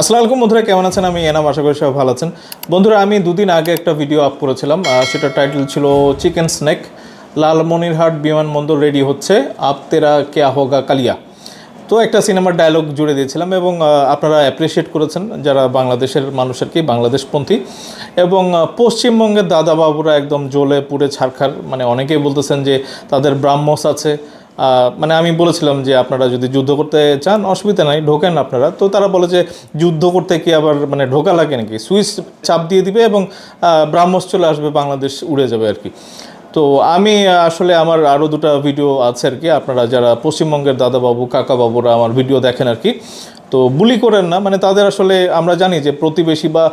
আসসালামু আলাইকুম বন্ধুরা, কেমন আছেন? আমি এনাম, আশা করি সবাই ভালো আছেন। বন্ধুরা, আমি দুদিন আগে একটা ভিডিও আপ করেছিলাম সেটার টাইটেল ছিল চিকেন স্নেক লালমনিরহাট বিমানবন্দর রেডি হচ্ছে, আপ তেরা কেয়া হোগা কালিয়া। তো একটা সিনেমার ডায়লগ জুড়ে দিয়েছিলাম এবং আপনারা অ্যাপ্রিসিয়েট করেছেন যারা বাংলাদেশের মানুষ আর কি বাংলাদেশপন্থী। এবং পশ্চিমবঙ্গের দাদা বাবুরা একদম জ্বলে পুড়ে ছারখার মানে অনেকেই বলতেছেন যে তাদের ব্রাহ্মস আছে মানে আমি বলেছিলাম যে আপনারা যদি যুদ্ধ করতে চান, অসুবিধা নাই, ঢোকেন আপনারা। তো তারা বলে যে যুদ্ধ করতে কি আবার মানে ঢোকা লাগে নাকি? সুইচ চাপ দিয়ে দিবে এবং ব্রাহ্মস চলে আসবে, বাংলাদেশ উড়ে যাবে আর কি। তো আমি আসলে আমার আরও দুটা ভিডিও আছে আর কি। আপনারা যারা পশ্চিমবঙ্গের দাদাবাবু, কাকাবাবুরা আমার ভিডিও দেখেন আর কি। তো বুলি করেন না মানে তাদের আসলে আমরা জানি যে প্রতিবেশী বা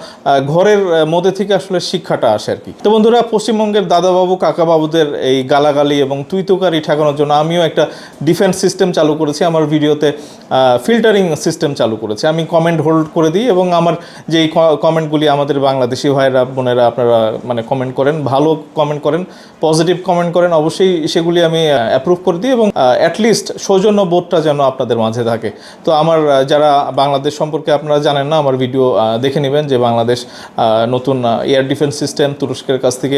ঘরের মধ্যে থেকে আসলে শিক্ষাটা আসে আর কি। তো বন্ধুরা, পশ্চিমবঙ্গের দাদাবাবু, কাকাবাবুদের এই গালাগালি এবং তুইতুকারি ঠেকানোর জন্য আমিও একটা ডিফেন্স সিস্টেম চালু করেছি। আমার ভিডিওতে ফিল্টারিং সিস্টেম চালু করেছি। আমি কমেন্ট হোল্ড করে দিই এবং আমার যেই কমেন্টগুলি আমাদের বাংলাদেশি ভাইয়েরা, বোনেরা আপনারা মানে কমেন্ট করেন, ভালো কমেন্ট করেন পজিটিভ কমেন্ট করেন, অবশ্যই সেগুলি আমি অ্যাপ্রুভ করে দিই এবং অ্যাটলিস্ট সৌজন্য বোধটা যেন আপনাদের মাঝে থাকে। তো আমার যারা বাংলাদেশ সম্পর্কে আপনারা জানেন না, আমার ভিডিও দেখে নেবেন যে বাংলাদেশ নতুন এয়ার ডিফেন্স সিস্টেম তুরস্কের কাছ থেকে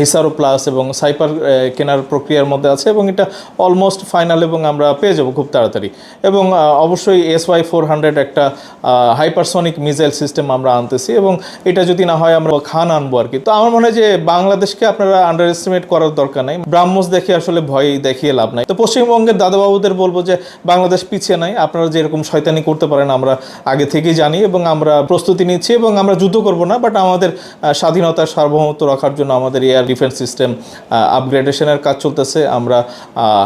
হিসারো প্লাস এবং সাইপার কেনার প্রক্রিয়ার মধ্যে আছে এবং এটা অলমোস্ট ফাইনাল এবং আমরা পেয়ে যাব খুব তাড়াতাড়ি। এবং অবশ্যই এস ওয়াই ফোর হান্ড্রেড একটা হাইপারসনিক মিসাইল সিস্টেম আমরা আনতেছি এবং এটা যদি না হয় আমরা খান আনব আর কি। তো আমার মনে হয় যে বাংলাদেশকে আপনারা আন্ডার এস্টিমেট করার দরকার নাই। ব্রাহ্মস দেখে আসলে ভয় দেখিয়ে লাভ নাই। তো পশ্চিমবঙ্গের দাদাবাবুদের বলব যে বাংলাদেশ পিছিয়ে নাই, আপনারা যেরকম শয়তানি করতে পারেন আমরা আগে থেকেই জানি এবং আমরা প্রস্তুতি নিচ্ছি এবং আমরা যুদ্ধ করব না বাট আমাদের আহ, স্বাধীনতা সার্বভৌমত্ব রাখার জন্য আমাদের এয়ার ডিফেন্স সিস্টেম আপগ্রেডেশনের কাজ চলতেছে। আমরা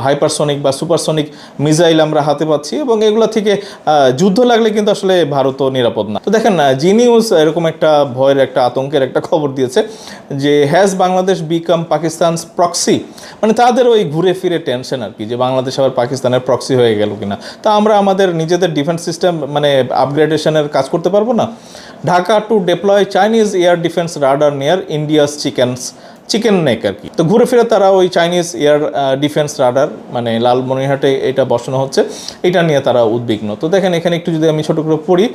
হাইপারসনিক বা সুপারসনিক মিসাইল আমরা হাতে পাচ্ছি এবং এগুলো থেকে যুদ্ধ লাগলে কিন্তু আসলে ভারতও নিরাপদ না। তো দেখেন জি নিউজ এরকম একটা ভয়ের একটা আতঙ্কের একটা খবর দিয়েছে যে has Bangladesh become Pakistan proxy মানে তাদের ওই ঘুরে ফিরে টেনশন আর কি যে বাংলাদেশ আবার পাকিস্তানের প্রক্সি হয়ে গেল কিনা। তা আমরা আমাদের নিজেদের ডিফেন্স সিস্টেম মানে আপগ্রেডেশনের কাজ করতে পারব না? Dhaka to deploy Chinese air defence radar near India's chickens chicken neck আর কি। তো ঘুরে ফিরে তারা ওই চাইনিজ এয়ার ডিফেন্স রাডার মানে লালমনিরহাটে এটা বসানো হচ্ছে, এটা নিয়ে তারা উদ্বিগ্ন। তো দেখেন এখানে একটু যদি আমি ছোট করে পড়ি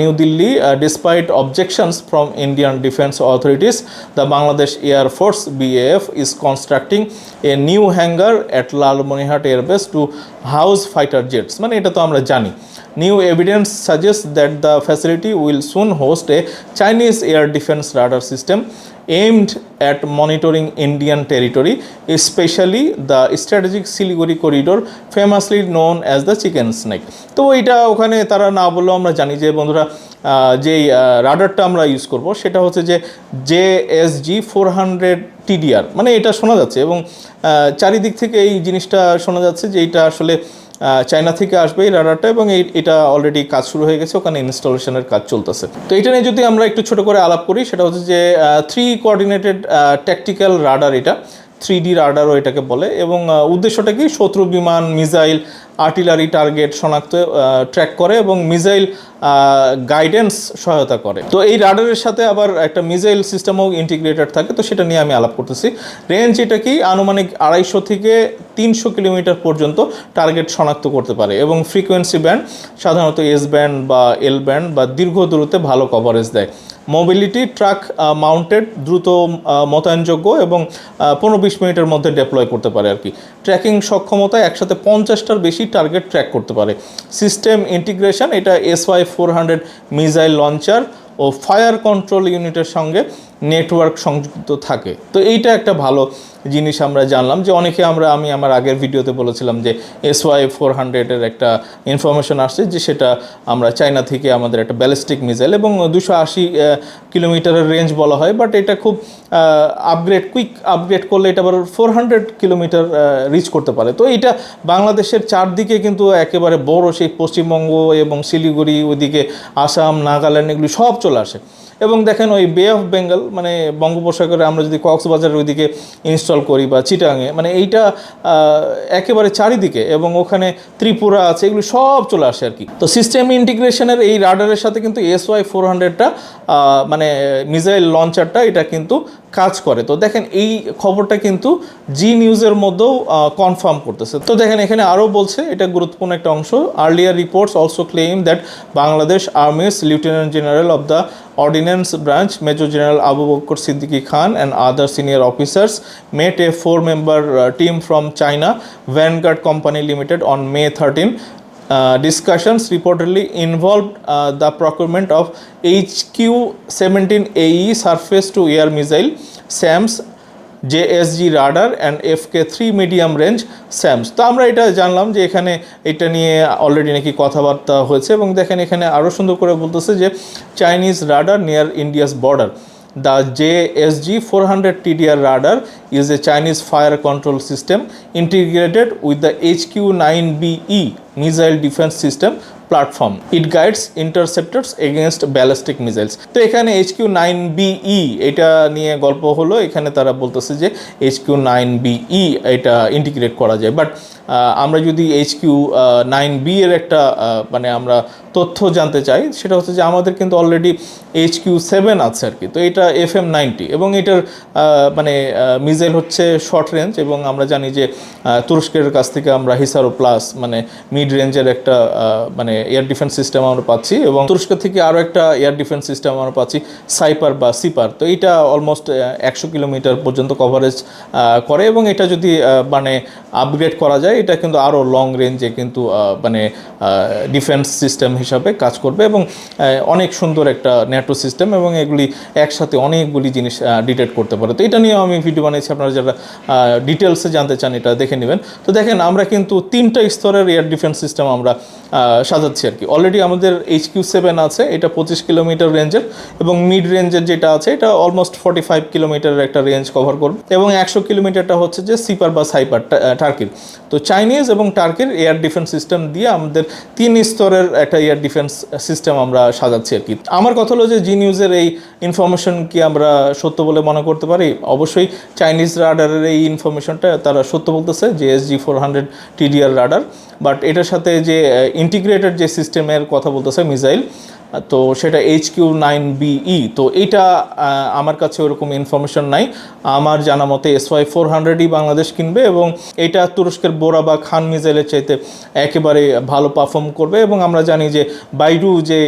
new Delhi despite objections from Indian defence authorities the Bangladesh air force BAF is constructing a new hangar at Lalmonirhat airbase to house fighter jets মানে এটা তো আমরা জানি। New evidence suggest that the facility facility will soon host a Chinese air defense radar system aimed at monitoring Indian territory, especially the strategic Siliguri corridor, famously known as the chicken snake. তো এটা ওখানে তারা না বললেও আমরা জানি যে বন্ধুরা যেই রাডারটা আমরা ইউজ করব সেটা হচ্ছে যে J S G four hundred TDR মানে এটা শোনা যাচ্ছে এবং চারিদিক থেকে এই জিনিসটা শোনা যাচ্ছে যে এটা আসলে চায়না থেকে আসবে এই রাডারটা এবং এটা অলরেডি কাজ শুরু হয়ে গেছে, ওখানে ইনস্টলেশনের কাজ চলতেছে। তো এটা নিয়ে যদি আমরা একটু ছোট করে আলাপ করি, সেটা হচ্ছে যে থ্রি কোঅর্ডিনেটেড ট্যাকটিক্যাল রাডার এটা থ্রি ডি রাডারও এটাকে বলে এবং উদ্দেশ্যটা কি, শত্রু বিমান, মিসাইল আর্টিলারি টার্গেট শনাক্ত ট্র্যাক করে এবং মিসাইল গাইডেন্স সহায়তা করে। তো এই রাডারের সাথে আবার একটা মিসাইল সিস্টেমও ইন্টিগ্রেটেড থাকে, তো সেটা নিয়ে আমি আলাপ করতেছি। রেঞ্জ এটা কি? আনুমানিক আড়াইশো থেকে তিনশো কিলোমিটার পর্যন্ত টার্গেট শনাক্ত করতে পারে এবং ফ্রিকোয়েন্সি ব্যান্ড সাধারণত এস ব্যান্ড বা এল ব্যান্ড বা দীর্ঘ দূরত্বে ভালো কভারেজ দেয়। মোবিলিটি ট্রাক মাউন্টেড দ্রুত মোতায়েনযোগ্য এবং পনেরো বিশ মিনিটের মধ্যে ডেপ্লয় করতে পারে আর কি। ট্র্যাকিং সক্ষমতা একসাথে পঞ্চাশটার বেশি টার্গেট ট্র্যাক করতে পারে। সিস্টেম ইন্টিগ্রেশন এটা S Y four hundred missile launcher ও ফায়ার কন্ট্রোল ইউনিটের সঙ্গে নেটওয়ার্ক সংযুক্ত থাকে। তো এইটা একটা ভালো জিনিস আমরা জানলাম যে অনেকে আমরা, আমি আমার আগের ভিডিওতে বলেছিলাম যে এস ওয়াই ফোর হান্ড্রেডের একটা ইনফরমেশন আসছে যে সেটা আমরা চায়না থেকে আমাদের একটা ব্যালিস্টিক মিসাইল এবং দুশো আশি কিলোমিটারের রেঞ্জ বলা হয় বাট এটা খুব আপগ্রেড কুইক আপগ্রেড করলে এটা আবার ফোর হান্ড্রেড কিলোমিটার রিচ করতে পারে। তো এটা বাংলাদেশের চারদিকে কিন্তু একেবারে বড় সেই পশ্চিমবঙ্গ এবং শিলিগুড়ি, ওইদিকে আসাম, নাগাল্যান্ড, এগুলি সব চলে আসে। এবং দেখেন ওই বে অফ বেঙ্গল মানে বঙ্গোপসাগরে আমরা যদি কক্সবাজারের ওইদিকে ইনস্টল করি বা চিটাঙে মানে এইটা একেবারে চারিদিকে এবং ওখানে ত্রিপুরা আছে, এগুলি সব চলে আসে আর কি। তো সিস্টেম ইন্টিগ্রেশনের এই রাডারের সাথে কিন্তু এস ওয়াই ফোর হান্ড্রেডটা মানে মিজাইল লঞ্চারটা এটা কিন্তু কাজ করে। তো দেখেন, এই খবরটা কিন্তু জি নিউজের মধ্যেও কনফার্ম করতেছে। তো দেখেন, এখানে আরও বলছে, এটা গুরুত্বপূর্ণ একটা অংশ earlier reports also claim that Bangladesh army's lieutenant general of the ordnance branch major general Abu Bakar Siddiqui Khan and other senior officers met a four member team from China Vanguard company limited on May thirteen Uh, discussions reportedly involved uh, the procurement of HQ 17AE surface to air missile SAMS, JSG radar, and FK three medium range SAMs তো আমরা এটা জানলাম যে এখানে এটা নিয়ে already নাকি কথাবার্তা হয়েছে এবং দেখেন এখানে আরও সুন্দর করে বলতেছে যে Chinese radar near India's border the J S G four hundred TDR radar is a Chinese fire control system integrated with the H Q nine BE missile defence system platform. It guides interceptors against ballistic missiles তো এখানে H Q nine BE এটা নিয়ে গল্প হলো। এখানে তারা বলতেছে যে এইচ কিউ নাইন বিই এটা ইন্টিগ্রেট করা যায়। বাট আমরা যদি HQ নাইন বি এর একটা মানে আমরা তথ্য জানতে চাই, সেটা হচ্ছে যে আমাদের কিন্তু অলরেডি এইচ কিউ সেভেন আছে আর কি। তো এটা এফ এম নাইনটি এবং এটার মানে মিজাইল হচ্ছে শর্ট রেঞ্জ এবং আমরা জানি যে তুরস্কের কাছ থেকে আমরা হিসারো প্লাস মানে মিড রেঞ্জের একটা মানে এয়ার ডিফেন্স সিস্টেম আমরা পাচ্ছি এবং তুরস্ক থেকে আরও একটা এয়ার ডিফেন্স সিস্টেম আমরা পাচ্ছি সাইপার বা সিপার তো এটা অলমোস্ট একশো কিলোমিটার পর্যন্ত কভারেজ করে এবং এটা যদি মানে আপগ্রেড করা যায়, এটা কিন্তু আরও লং রেঞ্জে কিন্তু মানে ডিফেন্স সিস্টেম হিসাবে কাজ করবে এবং অনেক সুন্দর একটা ন্যাটো সিস্টেম এবং এগুলি একসাথে অনেকগুলি জিনিস ডিটেক্ট করতে পারে। তো এটা নিয়েও আমি ভিডিও বানিয়েছি, আপনারা যারা ডিটেলসে জানতে চান এটা দেখে নেবেন। তো দেখেন, আমরা কিন্তু তিনটা স্তরের এয়ার ডিফেন্স সিস্টেম আমরা সাজাচ্ছি আর কি। অলরেডি আমাদের এইচ কিউ সেভেন আছে, এটা পঁচিশ কিলোমিটার রেঞ্জের এবং মিড রেঞ্জের যেটা আছে, এটা অলমোস্ট ফর্টি ফাইভ কিলোমিটারের একটা রেঞ্জ কভার করবে এবং একশো কিলোমিটারটা হচ্ছে যে সিপার বা সাইপার টার্কির তো চাইনিজ এবং টার্কির এয়ার ডিফেন্স সিস্টেম দিয়ে আমাদের তিন স্তরের একটা এয়ার ডিফেন্স সিস্টেম আমরা সাজাচ্ছি আর কি। আমার কথা হলো যে জি নিউজের এই ইনফরমেশন কি আমরা সত্য বলে মনে করতে পারি? অবশ্যই চাইনিজ রাডারের এই ইনফরমেশনটা তারা সত্য বলতেছে, যে S G four hundred TDR radar but এটার সাথে যে ইন্টিগ্রেটেড যে সিস্টেমের কথা বলতেছে মিসাইল তো সেটা এইচ কিউ নাইন বিই তো এইটা আমার কাছে ওরকম ইনফরমেশন নাই। আমার জানা মতে এস ওয়াই ফোর হান্ড্রেডই বাংলাদেশ কিনবে এবং এটা তুরস্কের বোরা বা খান মিসাইলের চাইতে একেবারে ভালো পারফর্ম করবে এবং আমরা জানি যে বাইডু যে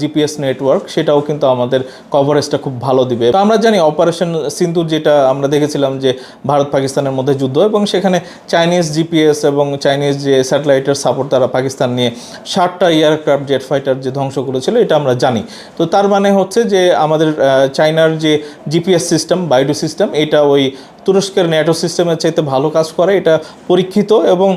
জিপিএস নেটওয়ার্ক সেটাও কিন্তু আমাদের কভারেজটা খুব ভালো দিবে। তো আমরা জানি অপারেশন সিন্ধুর যেটা আমরা দেখেছিলাম যে ভারত পাকিস্তানের মধ্যে যুদ্ধ এবং সেখানে চাইনিজ জিপিএস এবং চাইনিজ যে স্যাটেলাইটের সাপোর্ট তারা পাকিস্তান নিয়ে ষাটটা এয়ারক্রাফট জেট ফাইটার যে ধ্বংস করেছিল এটা আমরা জানি। তো তার মানে হচ্ছে যে আমাদের চায়নার যে জিপিএস সিস্টেম বাইডু সিস্টেম এটা ওই তুরস্কের ন্যাটো সিস্টেমের চাইতে ভালো কাজ করে, এটা পরীক্ষিত এবং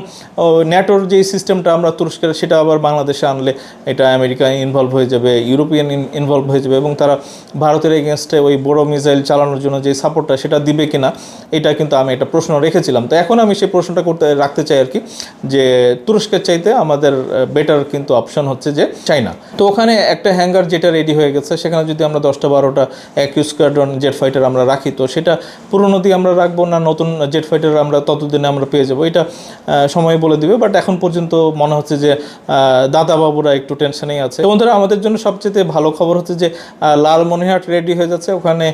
ন্যাটোর যে সিস্টেমটা আমরা তুরস্কের, সেটা আবার বাংলাদেশে আনলে এটা আমেরিকা ইনভলভ হয়ে যাবে, ইউরোপিয়ান ইনভলভ হয়ে যাবে এবং তারা ভারতের এগেনস্টে ওই বড় মিসাইল চালানোর জন্য যে সাপোর্টটা সেটা দিবে কিনা, এটা কিন্তু আমি একটা প্রশ্ন রেখেছিলাম। তো এখন আমি সেই প্রশ্নটা করতে, রাখতে চাই আর কি, যে তুরস্কের চাইতে আমাদের বেটার কিন্তু অপশন হচ্ছে যে চাইনা তো ওখানে একটা হ্যাঙ্গার যেটা রেডি হয়ে গেছে, সেখানে যদি আমরা দশটা বারোটা অ্যাকিউ স্কোয়াড্রন জেট ফাইটার আমরা রাখি, তো সেটা পুরনো দিয়ে আমরা রাখব না নতুন জেট ফাইটার আমরা ততদিনে আমরা পেয়ে যাব। এটা সময় বলে দিবে বাট এখন পর্যন্ত মনে হচ্ছে যে আহ, দাদাবাবুরা একটু টেনশনেই আছে। তো বন্ধুরা আমাদের জন্য সবচেয়ে ভালো খবর হচ্ছে যে আহ, লালমনিহাট রেডি হয়ে যাচ্ছে। ওখানে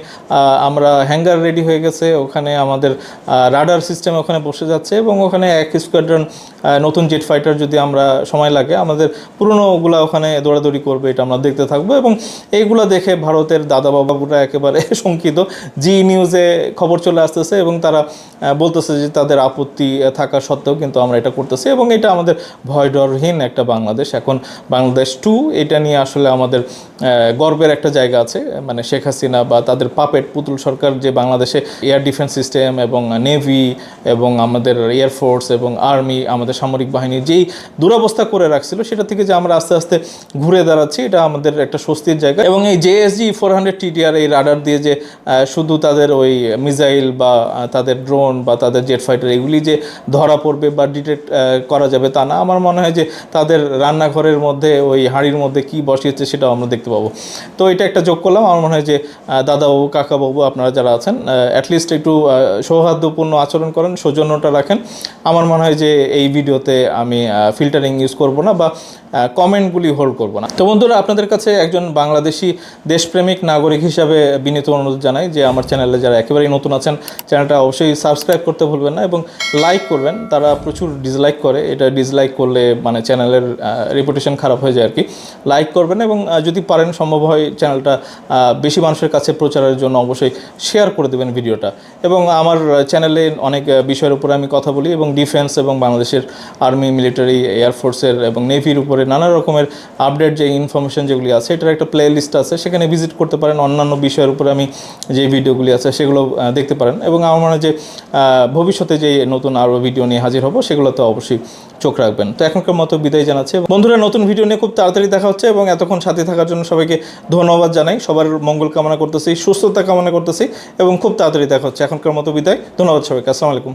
আমরা হ্যাঙ্গার রেডি হয়ে গেছে। ওখানে আমাদের রাডার সিস্টেম ওখানে বসে যাচ্ছে এবং ওখানে এক স্কোয়াড্রন নতুন জেট ফাইটার যদি আমরা সময় লাগে আমাদের পুরনোগুলা ওখানে দৌড়াদৌড়ি করবে এটা আমরা দেখতে থাকব। এবং এইগুলা দেখে ভারতের দাদা বাবাগুরা একেবারে শঙ্কিত। জি নিউজে খবর চলে আসতেছে এবং তারা বলতেছে যে তাদের আপত্তি থাকা সত্ত্বেও কিন্তু আমরা এটা করতেছি এবং এটা আমাদের ভয় ডরহীন একটা বাংলাদেশ। এখন বাংলাদেশ টু এটা নিয়ে আসলে আমাদের গর্বের একটা জায়গা আছে। মানে শেখ হাসিনা বা তাদের পাপেট পুতুল সরকার যে বাংলাদেশে এয়ার ডিফেন্স সিস্টেম এবং নেভি এবং আমাদের এয়ারফোর্স এবং আর্মি, আমাদের সামরিক বাহিনী যেই দুরবস্থা করে রাখছিল, সেটা থেকে যে আমরা আস্তে আস্তে ঘুরে দাঁড়াচ্ছি, এটা আমাদের একটা স্বস্তির জায়গা। এবং এই জেএসজি ফোর হান্ড্রেড টিডিআর এই রাডার দিয়ে যে শুধু তাদের ওই মিসাইল বা তাদের ড্রোন বা তাদের জেট ফাইটার এগুলি যে ধরা পড়বে বা ডিটেক্ট করা যাবে তা না। আমার মনে হয় যে তাদের রান্নাঘরের মধ্যে, ওই হাঁড়ির মধ্যে কি বসিয়েছে সেটাও আমরা দেখতে দেখতে পাবো তো এটা একটা যোগ করলাম। আমার মনে হয় যে দাদাবাবু, কাকাবাবু আপনারা যারা আছেন অ্যাটলিস্ট একটু সৌহার্দ্যপূর্ণ আচরণ করেন, সৌজন্যটা রাখেন। আমার মনে হয় যে, এই ভিডিওতে আমি ফিল্টারিং ইউজ করব না বা কমেন্টগুলি হোল্ড করব না। তো বন্ধুরা, আপনাদের কাছে একজন বাংলাদেশি দেশপ্রেমিক নাগরিক হিসাবে বিনীত অনুরোধ জানাই যে, আমার চ্যানেলে যারা একেবারেই নতুন আছেন চ্যানেলটা অবশ্যই সাবস্ক্রাইব করতে ভুলবেন না এবং লাইক করবেন। তারা প্রচুর ডিসলাইক করে। এটা ডিসলাইক করলে মানে চ্যানেলের রেপুটেশন খারাপ হয়ে যায় আর কি। লাইক করবেন এবং যদি পারেন, সম্ভব হয় চ্যানেলটা বেশি মানুষের কাছে প্রচারের জন্য অবশ্যই শেয়ার করে দেবেন ভিডিওটা। এবং আমার চ্যানেলে অনেক বিষয়ের উপরে আমি কথা বলি এবং ডিফেন্স এবং বাংলাদেশের আর্মি মিলিটারি এয়ারফোর্সের এবং নেভির উপরে নানা রকমের আপডেট যে ইনফরমেশন যেগুলি আছে, এটার একটা প্লে লিস্ট আছে, সেখানে ভিজিট করতে পারেন। অন্যান্য বিষয়ের উপরে আমি যে ভিডিওগুলি আছে, সেগুলো দেখতে পারেন। এবং আমার মনে হয় যে ভবিষ্যতে যে নতুন আরও ভিডিও নিয়ে হাজির হব, সেগুলোতে অবশ্যই চোখ রাখবেন। তো এখনকার মতো বিদায় জানাচ্ছে। বন্ধুরা, নতুন ভিডিও নিয়ে খুব তাড়াতাড়ি দেখা হচ্ছে এবং এতক্ষণ সাথে থাকার জন্য সবাইকে ধন্যবাদ জানাই। সবার মঙ্গল কামনা করতেছি, সুস্থতা কামনা করতেছি এবং খুব তাড়াতাড়ি দেখা হচ্ছে। এখনকার মতো বিদায়। ধন্যবাদ সবাইকে। আসসালামু আলাইকুম।